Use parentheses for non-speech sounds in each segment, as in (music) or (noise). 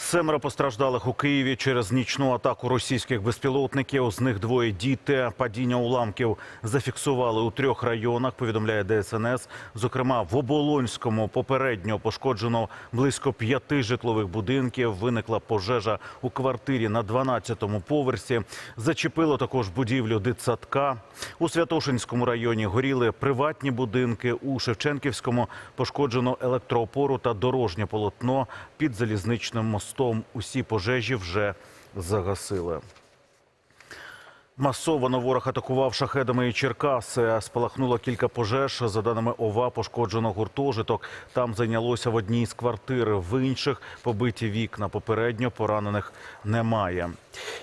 Семеро постраждалих у Києві через нічну атаку російських безпілотників. З них двоє діти. Падіння уламків зафіксували у трьох районах. Повідомляє ДСНС. Зокрема, в Оболонському попередньо пошкоджено близько п'яти житлових будинків. Виникла пожежа у квартирі на 12-му поверсі. Зачепило також будівлю дитсадка. У Святошинському районі горіли приватні будинки. У Шевченківському пошкоджено електроопору та дорожнє полотно під залізничним мостом. Усі пожежі вже загасили. Масово ворог атакував шахедами і Черкаси. Спалахнуло кілька пожеж. За даними ОВА, пошкоджено гуртожиток. Там зайнялося в одній з квартир. В інших побиті вікна. Попередньо поранених немає.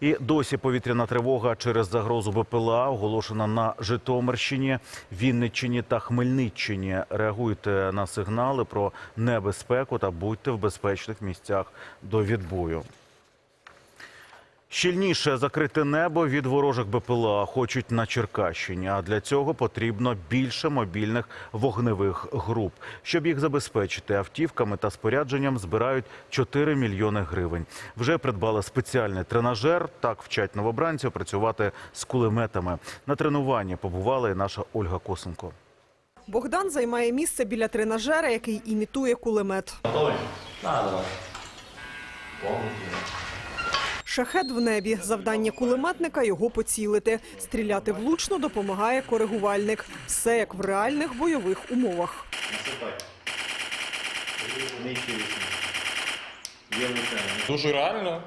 І досі повітряна тривога через загрозу БПЛА оголошена на Житомирщині, Вінниччині та Хмельниччині. Реагуйте на сигнали про небезпеку та будьте в безпечних місцях до відбою. Щільніше закрити небо від ворожих БПЛА хочуть на Черкащині. А для цього потрібно більше мобільних вогневих груп. Щоб їх забезпечити автівками та спорядженням, збирають 4 мільйони гривень. Вже придбали спеціальний тренажер. Так вчать новобранців працювати з кулеметами. На тренуванні побувала і наша Ольга Косенко. Богдан займає місце біля тренажера, який імітує кулемет. Шахет в небі. Завдання кулеметника – його поцілити. Стріляти влучно допомагає коригувальник. Все як в реальних бойових умовах. Дуже реально,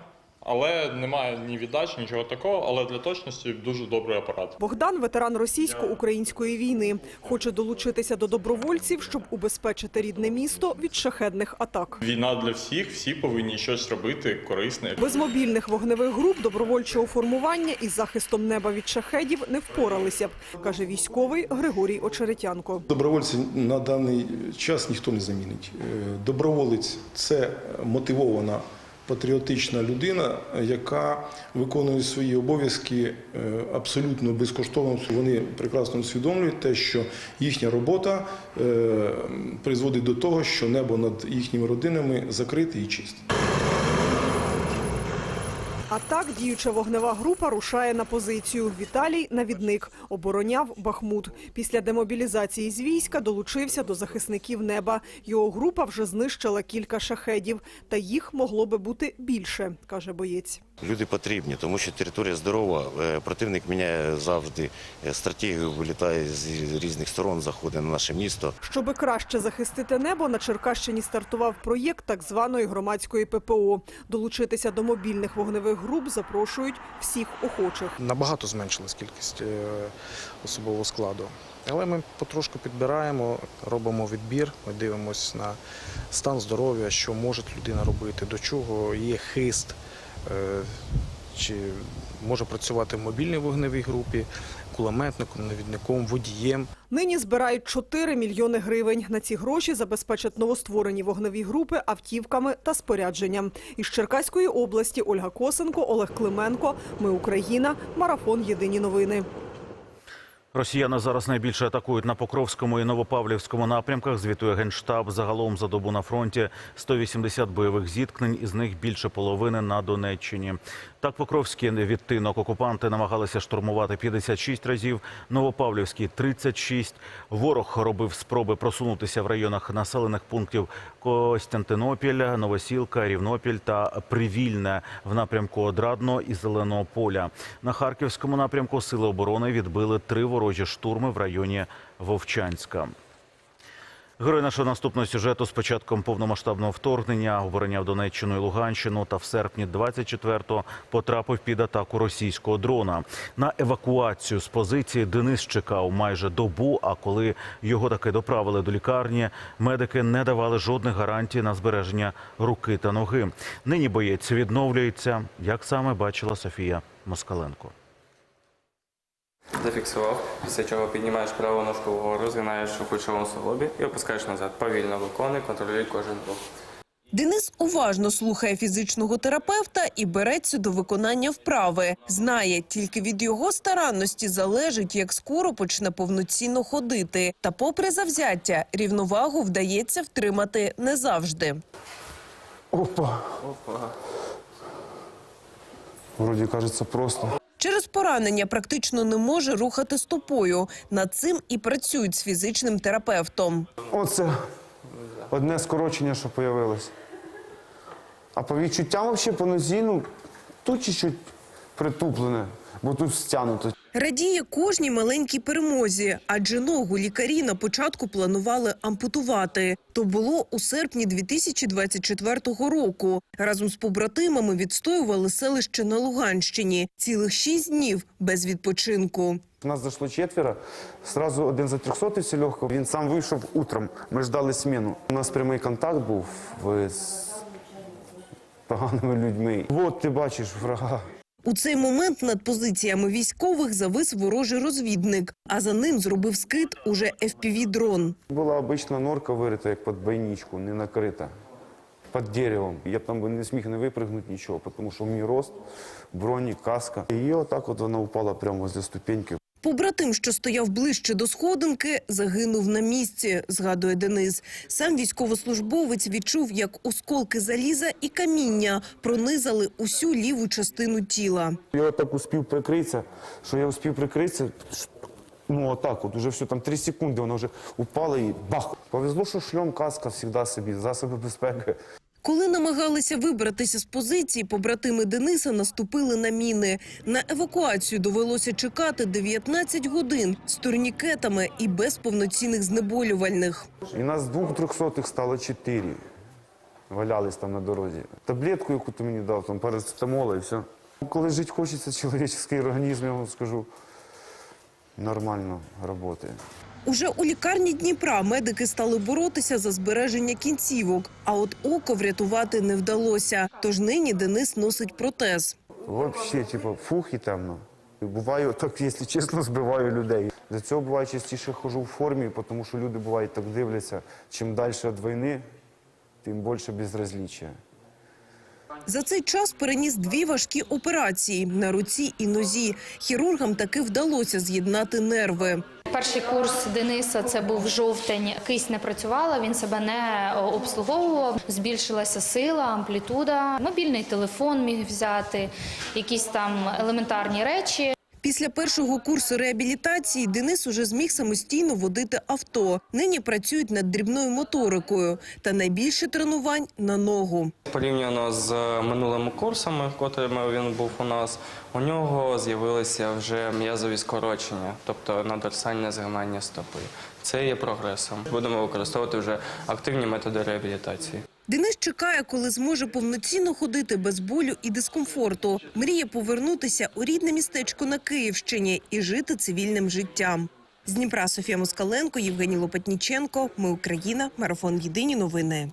але немає ні віддач, нічого такого. Але для точності дуже добрий апарат. Богдан – ветеран російсько-української війни. Хоче долучитися до добровольців, щоб убезпечити рідне місто від шахедних атак. Війна для всіх, всі повинні щось робити корисне. Без мобільних вогневих груп добровольчого формування із захистом неба від шахедів не впоралися б, каже військовий Григорій Очеретянко. Добровольців на даний час ніхто не замінить. Е, Доброволець це мотивована патріотична людина, яка виконує свої обов'язки е, абсолютно безкоштовно. Вони прекрасно усвідомлюють те, що їхня робота е, призводить до того, що небо над їхніми родинами закрите і чисте. А так діюча вогнева група рушає на позицію. Віталій – навідник. Обороняв Бахмут. Після демобілізації з війська долучився до захисників неба. Його група вже знищила кілька шахедів. Та їх могло би бути більше, каже боєць. Люди потрібні, тому що територія здорова. Е, Противник міняє завжди е, стратегію, вилітає з різних сторон, заходить на наше місто. Щоби краще захистити небо, на Черкащині стартував проєкт так званої громадської ППО. Долучитися до мобільних вогневих груп запрошують всіх охочих. набагато зменшилась кількість е, особового складу. Але ми потрошку підбираємо, робимо відбір, ми дивимося на стан здоров'я, що може людина робити, до чого є хист, е, чи може працювати в мобільній вогневій групі, кулеметником, навідником, водієм. Нині збирають 4 мільйони гривень. На ці гроші забезпечать новостворені вогневі групи автівками та спорядженням. Із Черкаської області Ольга Косенко, Олег Клименко. Ми Україна. Марафон. Єдині новини. Росіяни зараз найбільше атакують на Покровському і Новопавлівському напрямках. Звітує генштаб. Загалом за добу на фронті 180 бойових зіткнень, із них більше половини на Донеччині. Так, Покровський відтинок окупанти намагалися штурмувати 56 разів, Новопавлівський 36. Ворог робив спроби просунутися в районах населених пунктів Костянтинопіль, Новосілка, Рівнопіль та Привільне в напрямку Одрадно і Зеленого поля. На Харківському напрямку сили оборони відбили три ворожі штурми в районі Вовчанська. Герой нашого наступного сюжету з початком повномасштабного вторгнення обороняв Донеччину і Луганщину та в серпні 24-го потрапив під атаку російського дрона. На евакуацію з позиції Денис чекав майже добу. А коли його таки доправили до лікарні, медики не давали жодних гарантій на збереження руки та ноги. Нині боєць відновлюється, як саме бачила Софія Москаленко. Зафіксував, після чого піднімаєш праву ножку вгору, згинаєш у кульшовому суглобі і опускаєш назад. Повільно виконуй, контролюй кожен рух. Денис уважно слухає фізичного терапевта і береться до виконання вправи. Знає, тільки від його старанності залежить, як скоро почне повноцінно ходити. Та, попри завзяття, рівновагу вдається втримати не завжди. Опа. Вроде кажется просто. Через поранення практично не може рухати стопою. Над цим і працюють з фізичним терапевтом. Оце одне скорочення, що появилось. А по відчуттям взагалі по нозі, ну, тут чуть-чуть притуплене, бо тут стягнуто. Радіє кожній маленькій перемозі, адже ногу лікарі на початку планували ампутувати. То було у серпні 2024 року. Разом з побратимами відстоювали селище на Луганщині. Цілих шість днів без відпочинку. У нас зайшло четверо, сразу один за трьохсотився легко. Він сам вийшов утром, ми ждали зміну. У нас прямий контакт був з поганими людьми. От ти бачиш врага. У цей момент над позиціями військових завис ворожий розвідник, а за ним зробив скид уже FPV-дрон. Була обична норка вирита, як під бойничку, не накрита. Під деревом. Я б там не зміг не випригнути нічого, тому що мій рост, броні, каска. І отак от вона впала прямо возле ступеньки. Побратим, що стояв ближче до сходинки, загинув на місці, згадує Денис. Сам військовослужбовець відчув, як осколки заліза і каміння пронизали усю ліву частину тіла. Я так успів прикритися, що я успів прикритися. Ну, отак, от уже все, там три секунди, воно вже упало і бах. Повезло, що шльом, каска завжди собі, засоби безпеки. Намагалися вибратися з позиції, побратими Дениса наступили на міни. На евакуацію довелося чекати 19 годин з турнікетами і без повноцінних знеболювальних. І нас з двох трьохсотих стало чотири. Валялись там на дорозі. Таблетку, яку ти мені дав, там парацетамола і все. Коли жити хочеться, (laughs) чоловічний організм, я вам скажу, нормально працює. Уже у лікарні Дніпра медики стали боротися за збереження кінцівок, а от око врятувати не вдалося. Тож нині Денис носить протез. Взагалі, типу, фух і темно. Буває (laughs) так, якщо чесно, збиваю людей. Для цього буває частіше хожу в формі, тому що люди бувають так дивляться. Чим далі від війни, тим більше безразліччя. За цей час переніс дві важкі операції на руці і нозі. Хірургам таки вдалося з'єднати нерви. Перший курс Дениса це був жовтень. Кисть не працювала, він себе не обслуговував. Збільшилася сила, амплітуда. Мобільний телефон міг взяти, якісь там елементарні речі. Після першого курсу реабілітації Денис уже зміг самостійно водити авто. Нині працюють над дрібною моторикою та найбільше тренувань на ногу. Порівняно з минулими курсами, котрими він був у нас, у нього з'явилися вже м'язові скорочення, тобто надорсальне згинання стопи. Це є прогресом. Будемо використовувати вже активні методи реабілітації. Денис чекає, коли зможе повноцінно ходити без болю і дискомфорту. Мріє повернутися у рідне містечко на Київщині і жити цивільним життям. З Дніпра Софія Москаленко, Євгеній Лопатніченко. Ми Україна. Марафон Єдині новини.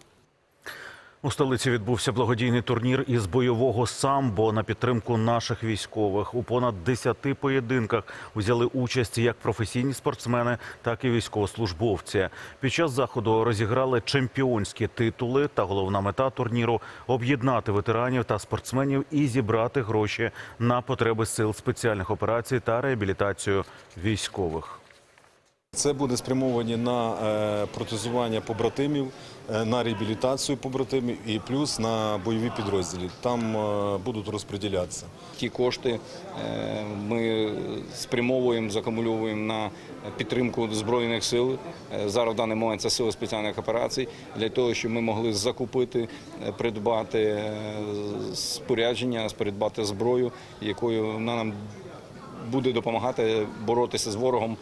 У столиці відбувся благодійний турнір із бойового самбо на підтримку наших військових. У понад 10 поєдинках взяли участь як професійні спортсмени, так і військовослужбовці. Під час заходу розіграли чемпіонські титули. Та головна мета турніру об'єднати ветеранів та спортсменів і зібрати гроші на потреби сил спеціальних операцій та реабілітацію військових. Це буде спрямовані на е, протезування побратимів, е, на реабілітацію побратимів і плюс на бойові підрозділи. Там е, будуть розподілятися. Ті кошти ми спрямовуємо, закумульовуємо на підтримку Збройних сил. Зараз в даний момент це сили спеціальних операцій, для того, щоб ми могли закупити, придбати спорядження, придбати зброю, якою вона нам буде допомагати боротися з ворогом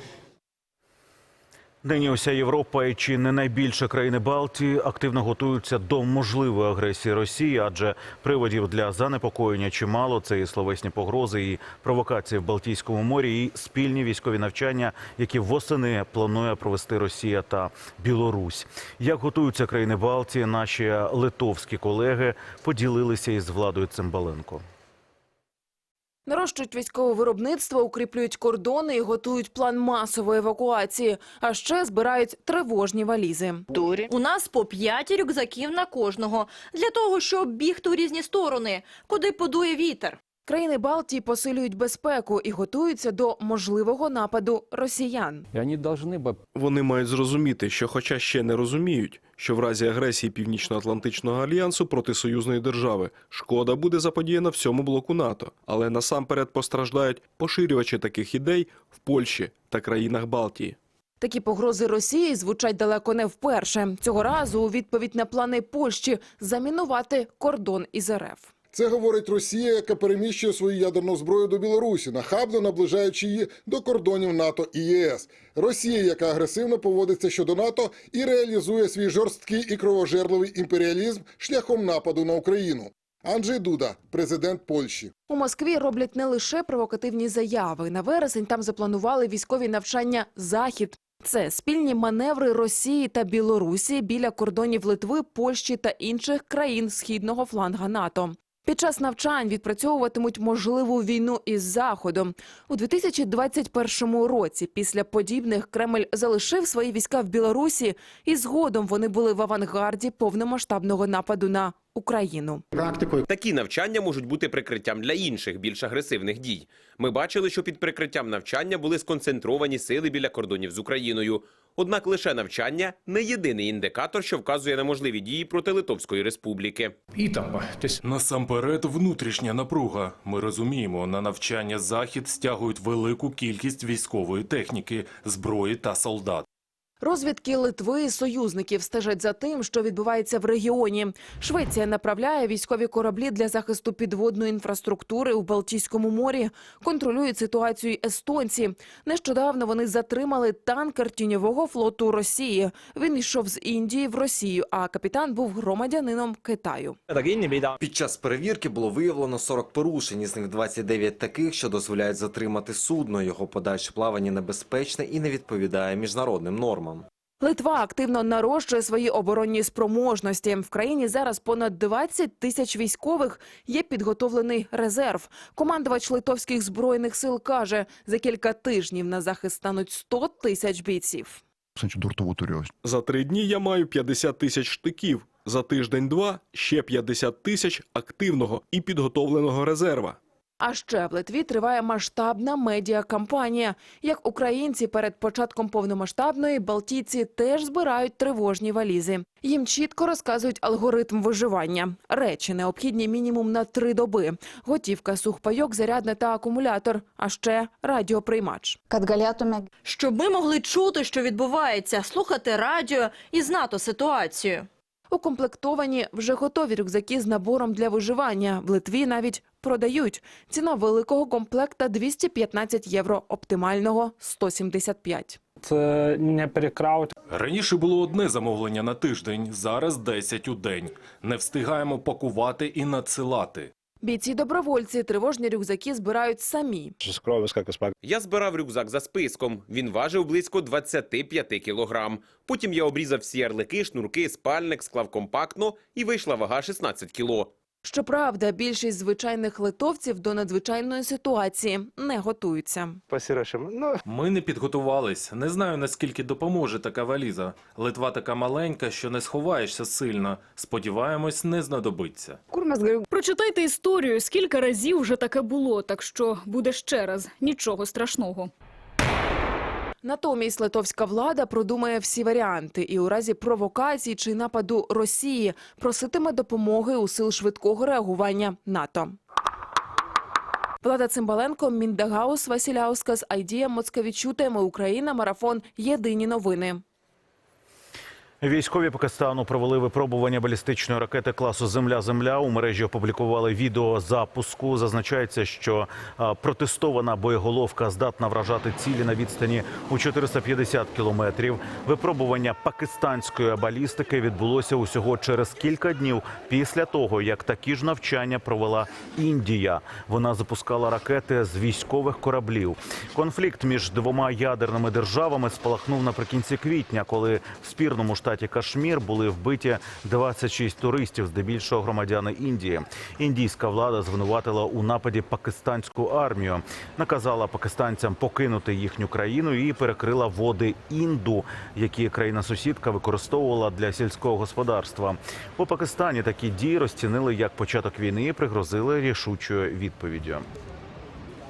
Нині уся Європа і чи не найбільше країни Балтії активно готуються до можливої агресії Росії, адже приводів для занепокоєння чимало. Це і словесні погрози, і провокації в Балтійському морі, і спільні військові навчання, які восени планує провести Росія та Білорусь. Як готуються країни Балтії, наші литовські колеги поділилися із владою Цимбаленко. Нарощують військове виробництво, укріплюють кордони і готують план масової евакуації. А ще збирають тривожні валізи. У нас по п'ять рюкзаків на кожного для того, щоб бігти у різні сторони, куди подує вітер. Країни Балтії посилюють безпеку і готуються до можливого нападу росіян. Вони мають зрозуміти, що, хоча ще не розуміють, що в разі агресії Північно-Атлантичного альянсу проти союзної держави шкода буде заподіяна всьому блоку НАТО, але насамперед постраждають поширювачі таких ідей в Польщі та країнах Балтії. Такі погрози Росії звучать далеко не вперше. Цього разу у відповідь на плани Польщі замінувати кордон із РФ. Це говорить Росія, яка переміщує свою ядерну зброю до Білорусі, нахабно наближаючи її до кордонів НАТО і ЄС. Росія, яка агресивно поводиться щодо НАТО і реалізує свій жорсткий і кровожерливий імперіалізм шляхом нападу на Україну. Анджей Дуда, президент Польщі. У Москві роблять не лише провокативні заяви. На вересень там запланували військові навчання Захід. Це спільні маневри Росії та Білорусі біля кордонів Литви, Польщі та інших країн східного фланга НАТО. Під час навчань відпрацьовуватимуть можливу війну із Заходом. У 2021 році після подібних Кремль залишив свої війська в Білорусі, і згодом вони були в авангарді повномасштабного нападу на Україну. Практикою Такі навчання можуть бути прикриттям для інших більш агресивних дій. Ми бачили, що під прикриттям навчання були сконцентровані сили біля кордонів з Україною. Однак лише навчання не єдиний індикатор, що вказує на можливі дії проти Литовської республіки. І там Насамперед, внутрішня напруга. Ми розуміємо, на навчання захід стягують велику кількість військової техніки, зброї та солдат. Розвідки Литви і союзників стежать за тим, що відбувається в регіоні. Швеція направляє військові кораблі для захисту підводної інфраструктури у Балтійському морі. Контролюють ситуацію естонці. Нещодавно вони затримали танкер тіньового флоту Росії. Він йшов з Індії в Росію, а капітан був громадянином Китаю. Під час перевірки було виявлено 40 порушень, із них 29 таких, що дозволяють затримати судно. Його подальше плавання небезпечне і не відповідає міжнародним нормам. Литва активно нарощує свої оборонні спроможності. В країні зараз понад 20 тисяч військових. Є підготовлений резерв. Командувач литовських збройних сил каже, за кілька тижнів на захист стануть 100 тисяч бійців. За три дні я маю 50 тисяч штиків. За тиждень-два ще 50 тисяч активного і підготовленого резерва. А ще в Литві триває масштабна медіакампанія. Як українці перед початком повномасштабної, балтійці теж збирають тривожні валізи. Їм чітко розказують алгоритм виживання. Речі необхідні мінімум на три доби. Готівка, сухпайок, зарядне та акумулятор, а ще радіоприймач. Щоб ми могли чути, що відбувається, слухати радіо і знати ситуацію. Укомплектовані вже готові рюкзаки з набором для виживання. В Литві навіть продають. Ціна великого комплекта 215 євро, оптимального 175. Це не перекраут. Раніше було одне замовлення на тиждень, зараз 10 у день. Не встигаємо пакувати і надсилати. Бійці-добровольці тривожні рюкзаки збирають самі. Я збирав рюкзак за списком. Він важив близько 25 кілограм. Потім я обрізав всі ярлики, шнурки, спальник, склав компактно і вийшла вага 16 кіло. Щоправда, більшість звичайних литовців до надзвичайної ситуації не готуються. Ми не підготувались. Не знаю, наскільки допоможе така валіза. Литва така маленька, що не сховаєшся сильно. Сподіваємось, не знадобиться. Прочитайте історію, скільки разів вже таке було, так що буде ще раз. Нічого страшного. Натомість литовська влада продумає всі варіанти і у разі провокацій чи нападу Росії проситиме допомоги у сил швидкого реагування НАТО. Влада Цимбаленко, Міндагаус, Василяускас, Айдія Моцкавічу, теми Україна, Марафон. Єдині новини. Військові Пакистану провели випробування балістичної ракети класу Земля-Земля. У мережі опублікували відео запуску. Зазначається, що протестована боєголовка здатна вражати цілі на відстані у 450 кілометрів. Випробування пакистанської балістики відбулося усього через кілька днів після того, як такі ж навчання провела Індія. Вона запускала ракети з військових кораблів. Конфлікт між двома ядерними державами спалахнув наприкінці квітня, коли в спірному штаті штаті Кашмір були вбиті 26 туристів, здебільшого громадяни Індії. Індійська влада звинуватила у нападі пакистанську армію, наказала пакистанцям покинути їхню країну і перекрила води інду, які країна-сусідка використовувала для сільського господарства. У Пакистані такі дії розцінили як початок війни і пригрозили рішучою відповіддю.